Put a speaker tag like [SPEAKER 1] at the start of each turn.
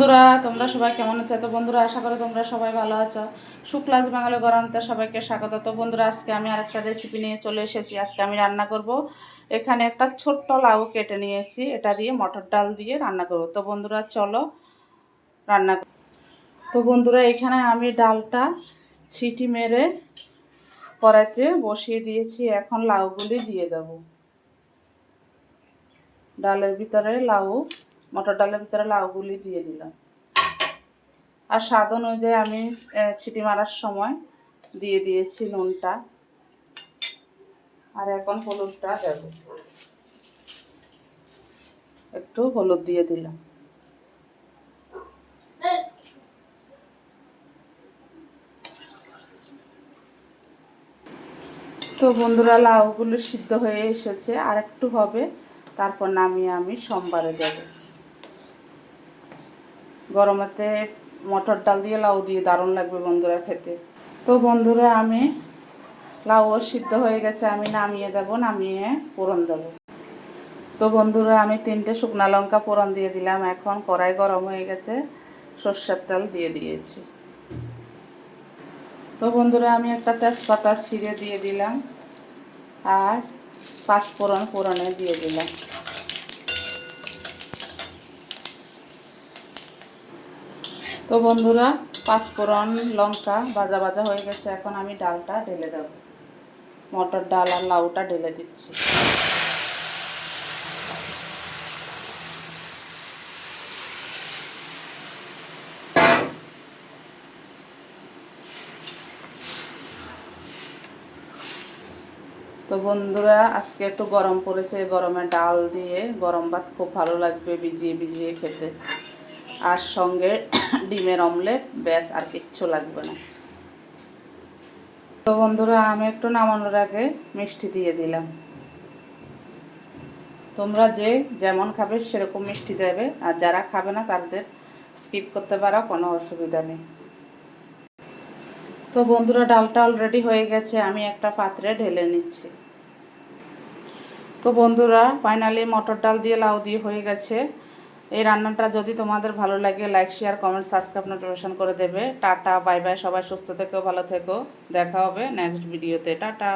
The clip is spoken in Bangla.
[SPEAKER 1] বন্ধুরা, তোমরা সবাই কেমন আছো? তো বন্ধুরা, আশা করি তোমরা সবাই ভালো আছো। শুক্লাজ বাঙালি গরমতে সবাইকে স্বাগত। তো বন্ধুরা, আজকে আমি আরেকটা রেসিপি নিয়ে চলে এসেছি। আজকে আমি রান্না করব। এখানে একটা ছোট্ট লাউ কেটে নিয়েছি। এটা দিয়ে মটর ডাল দিয়ে রান্না করব। তো বন্ধুরা, চলো রান্না তো বন্ধুরা, এখানে আমি ডালটা ছিটি মেরে কড়াইতে বসিয়ে দিয়েছি। এখন লাউগুলি দিয়ে দেবো। ডালের ভিতরে লাউ মটর ডালের ভিতরে লাউগুলি দিয়ে দিলাম। আর স্বাদ অনুযায়ী আমি ছিটি মারার সময় দিয়ে দিয়েছি নুনটা। আর এখন হলুদটা দেব। একটু হলুদ দিয়ে দিলাম। তো বন্ধুরা, লাউগুলো সিদ্ধ হয়ে এসেছে। আর একটু হবে, তারপর নামিয়ে আমি সোমবারে দেব। গরমেতে মটর ডাল দিয়ে লাউ দিয়ে দারুণ লাগবে বন্ধুরা খেতে। তো বন্ধুরা, আমি লাউও সিদ্ধ হয়ে গেছে, আমি নামিয়ে দেব, নামিয়ে ফোড়ন দেব। তো বন্ধুরা, আমি তিনটে শুকনো লঙ্কা ফোড়ন দিয়ে দিলাম, এখন কড়াই গরম হয়ে গেছে, সর্ষের তেল দিয়ে দিয়েছি। তো বন্ধুরা, আমি একটা তেজপাতা ছিঁড়ে দিয়ে দিলাম, আর পাঁচ ফোড়ন ফোড়নে দিয়ে দিলাম। তো বন্ধুরা পাঁচ ফোড়ন লঙ্কা ভাজা ভাজা হয়ে গেছে। এখন আমি ডালটা ঢেলে দেব। মটর ডাল আর লাউটা ঢেলে দিচ্ছি। তো বন্ধুরা, আজকে একটু গরম পড়েছে। গরমে ডাল দিয়ে গরম ভাত খুব ভালো লাগবে, ভিজিয়ে ভিজিয়ে খেতে। আর সঙ্গে ডিমের অমলেট, ব্যাস, আর কিচ্ছু লাগবে না। তো বন্ধুরা, আমি একটু নামানোর আগে মিষ্টি দিয়ে দিলাম। তোমরা যে যেমন খাবে সেরকম মিষ্টি দেবে, আর যারা খাবে না তাদের স্কিপ করতে পারো, কোনো অসুবিধা নেই। তো বন্ধুরা, ডালটা অলরেডি হয়ে গেছে, আমি একটা পাত্রে ঢেলে নিচ্ছি। তো বন্ধুরা ফাইনালি মটর ডাল দিয়ে লাউ দিয়ে হয়ে গেছে। এই রান্নাটা যদি তোমাদের ভালো লাগে like share comment subscribe notification করে দেবে। টাটা বাই বাই সবাই সুস্থ থেকো, ভালো থেকো। দেখা হবে নেক্সট ভিডিওতে টাটা।